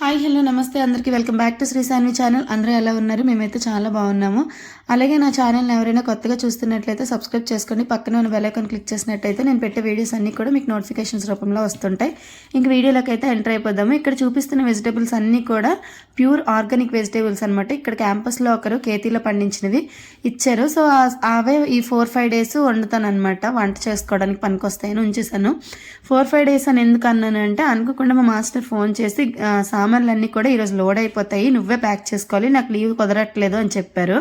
Hi hello నమస్తే. అందరికీ welcome back to Shri Sanvi channel. అందరూ ఎలా ఉన్నారు? మేమైతే చాలా బాగున్నాము. అలాగే నా ఛానల్ని ఎవరైనా కొత్తగా చూస్తున్నట్లయితే సబ్స్క్రైబ్ చేసుకోండి పక్కన ఉన్న బెల్ క్లిక్ చేసినట్టయితే నేను పెట్టే వీడియోస్ అన్నీ కూడా మీకు నోటిఫికేషన్స్ రూపంలో వస్తుంటాయి. ఇంక వీడియోలోకి అయితే ఎంటర్ అయిపోదాము. ఇక్కడ చూపిస్తున్న వెజిటేబుల్స్ అన్నీ కూడా ప్యూర్ ఆర్గానిక్ వెజిటేబుల్స్ అనమాట ఇక్కడ క్యాంపస్లో ఒకరు కేతీలో పండించినవి ఇచ్చారు. సో అవే ఈ ఫోర్ ఫైవ్ డేస్ వండుతాను అనమాట వంట చేసుకోవడానికి పనికొస్తాయని ఉంచేసాను ఫోర్ ఫైవ్ డేస్ అని ఎందుకు అన్నాను అంటే అనుకోకుండా మా మాస్టర్ ఫోన్ చేసి సామాన్లన్నీ కూడా ఈరోజు లోడ్ అయిపోతాయి. నువ్వే ప్యాక్ చేసుకోవాలి. నాకు లీవ్ కుదరట్లేదు అని చెప్పారు.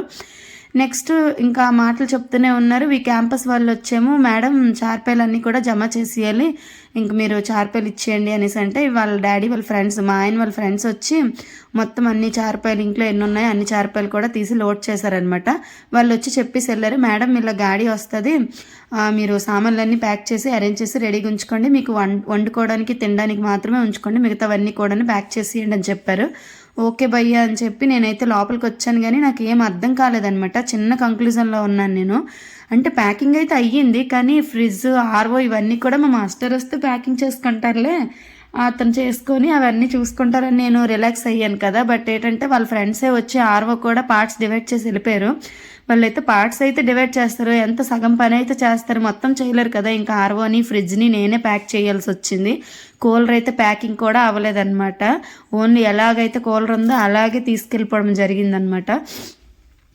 నెక్స్ట్ ఇంకా మాటలు చెప్తూనే ఉన్నారు. ఈ క్యాంపస్ వాళ్ళు వచ్చేమో మేడం చార్పేలన్నీ కూడా జమ చేసేయాలి. ఇంక మీరు చార్పేలు ఇచ్చేయండి అనేసి అంటే వాళ్ళ డాడీ వాళ్ళ ఫ్రెండ్స్ మా ఆయన వాళ్ళ ఫ్రెండ్స్ వచ్చి మొత్తం అన్ని చార్పాయలు ఇంట్లో ఎన్ని ఉన్నాయో అన్ని చార్పాయలు కూడా తీసి లోడ్ చేశారనమాట. వాళ్ళు వచ్చి చెప్పేసి వెళ్ళారు మేడం ఇలా గాడి వస్తుంది. మీరు సామాన్లన్నీ ప్యాక్ చేసి అరేంజ్ చేసి రెడీగా ఉంచుకోండి మీకు వం వండుకోవడానికి తినడానికి మాత్రమే ఉంచుకోండి. మిగతావన్నీ కూడా ప్యాక్ చేసేయండి అని చెప్పారు. ఓకే భయ్యా అని చెప్పి నేనైతే లోపలికి వచ్చాను కానీ నాకు ఏం అర్థం కాలేదనమాట చిన్న కంక్లూజన్లో ఉన్నాను నేను. అంటే ప్యాకింగ్ అయితే అయ్యింది కానీ ఫ్రిడ్జ్ ఆర్వో ఇవన్నీ కూడా మా మాస్టర్ వస్తే ప్యాకింగ్ చేసుకుంటారులే. అతను చేసుకొని అవన్నీ చూసుకుంటారని నేను రిలాక్స్ అయ్యాను కదా. బట్ ఏంటంటే వాళ్ళ ఫ్రెండ్సే వచ్చి ఆర్వో కూడా పార్ట్స్ డివైడ్ చేసి వెళ్ళిపోయారు. వాళ్ళైతే పార్ట్స్ అయితే డివైడ్ చేస్తారు ఎంత సగం పని అయితే చేస్తారు మొత్తం చేయలేరు కదా. ఇంకా ఆర్వోని ఫ్రిడ్జ్ని నేనే ప్యాక్ చేయాల్సి వచ్చింది. కూలర్ అయితే ప్యాకింగ్ కూడా అవ్వలేదన్నమాట. ఓన్లీ ఎలాగైతే కూలర్ ఉందో అలాగే తీసుకెళ్ళిపోవడం జరిగిందనమాట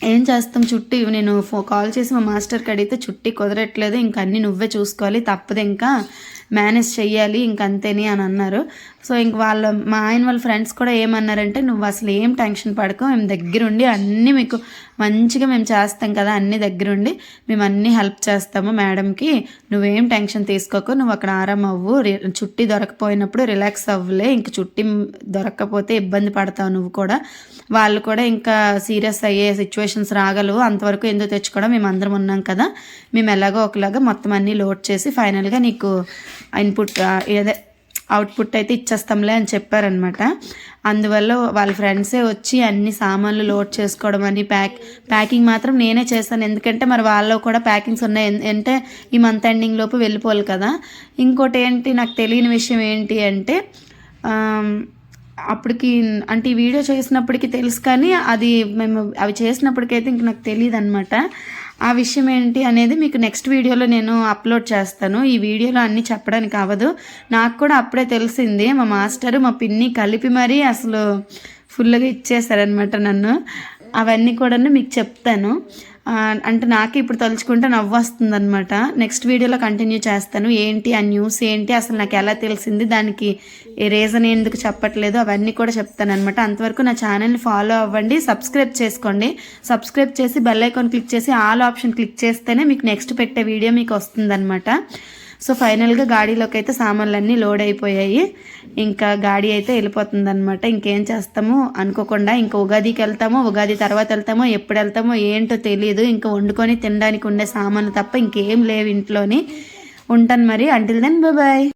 ఏం చేస్తాం చుట్టి నేను ఫో కాల్ చేసి మా మాస్టర్కి అడిగితే చుట్టి కుదరట్లేదు ఇంక అన్నీ నువ్వే చూసుకోవాలి తప్పదు ఇంకా. మేనేజ్ చెయ్యాలి ఇంకంతేని అని అన్నారు. సో ఇంక వాళ్ళ మా ఆయన వాళ్ళ ఫ్రెండ్స్ కూడా ఏమన్నారంటే నువ్వు అసలు ఏం టెన్షన్ పడకు మేము దగ్గరుండి అన్నీ మీకు మంచిగా మేము చేస్తాం కదా అన్ని దగ్గరుండి మేము అన్నీ హెల్ప్ చేస్తాము మేడంకి. నువ్వేం టెన్షన్ తీసుకోకు నువ్వు అక్కడ ఆరాం అవ్వు రి- చుట్టి దొరకపోయినప్పుడు రిలాక్స్ అవ్వలే ఇంక చుట్టి దొరకకపోతే ఇబ్బంది పడతావు నువ్వు కూడా. వాళ్ళు కూడా ఇంకా సీరియస్ అయ్యే సిచ్యువేషన్స్ రాగలవు అంతవరకు ఎందుకు తెచ్చుకోవడం మేము అందరం ఉన్నాం కదా మేము ఎలాగో ఒకలాగా మొత్తం అన్నీ లోడ్ చేసి ఫైనల్గా నీకు ఇన్పుట్ ఏదే అవుట్పుట్ అయితే ఇచ్చేస్తాంలే అని చెప్పారనమాట అందువల్ల వాళ్ళ ఫ్రెండ్సే వచ్చి అన్ని సామాన్లు లోడ్ చేసుకోవడం అని ప్యాక్ ప్యాకింగ్ మాత్రం నేనే చేస్తాను. ఎందుకంటే మరి వాళ్ళలో కూడా ప్యాకింగ్స్ ఉన్నాయి. అంటే ఈ మంత్ ఎండింగ్ లోపు వెళ్ళిపోవాలి కదా. ఇంకోటి ఏంటి నాకు తెలియని విషయం ఏంటి అంటే అప్పటికి అంటే ఈ వీడియో చేసినప్పటికీ తెలుసు కానీ అది మేము అవి చేసినప్పటికైతే ఇంక నాకు తెలియదు అనమాట ఆ విషయం ఏంటి అనేది మీకు నెక్స్ట్ వీడియోలో నేను అప్లోడ్ చేస్తాను. ఈ వీడియోలో అన్నీ చెప్పడానికి అవ్వదు. నాకు కూడా అప్పుడే తెలిసింది మా మాస్టరు మా పిన్ని కలిపి మరీ అసలు ఫుల్గా ఇచ్చేసారనమాట నన్ను. అవన్నీ కూడా మీకు చెప్తాను. అంటే నాకు ఇప్పుడు తలుచుకుంటే నవ్వు వస్తుంది అనమాట నెక్స్ట్ వీడియోలో కంటిన్యూ చేస్తాను. ఏంటి ఆ న్యూస్ ఏంటి అసలు నాకు ఎలా తెలిసింది దానికి రీజన్ ఎందుకు చెప్పట్లేదు అవన్నీ కూడా చెప్తాను అనమాట అంతవరకు నా ఛానల్ని ఫాలో అవ్వండి సబ్స్క్రైబ్ చేసుకోండి. సబ్స్క్రైబ్ చేసి బెల్ ఐకాన్ క్లిక్ చేసి ఆల్ ఆప్షన్ క్లిక్ చేస్తేనే మీకు నెక్స్ట్ పెట్టే వీడియో మీకు వస్తుందన్నమాట. సో ఫైనల్గా గాడీలోకి అయితే సామాన్లన్నీ లోడ్ అయిపోయాయి. ఇంకా గాడి అయితే వెళ్ళిపోతుంది అనమాట ఇంకేం చేస్తాము అనుకోకుండా ఇంకా ఉగాదికి వెళ్తామో ఉగాది తర్వాత వెళ్తామో ఎప్పుడు వెళ్తామో ఏంటో తెలియదు ఇంకా వండుకొని తినడానికి ఉండే సామాన్లు తప్ప ఇంకేం లేవు ఇంట్లోని. ఉంటాను మరి. Until then bye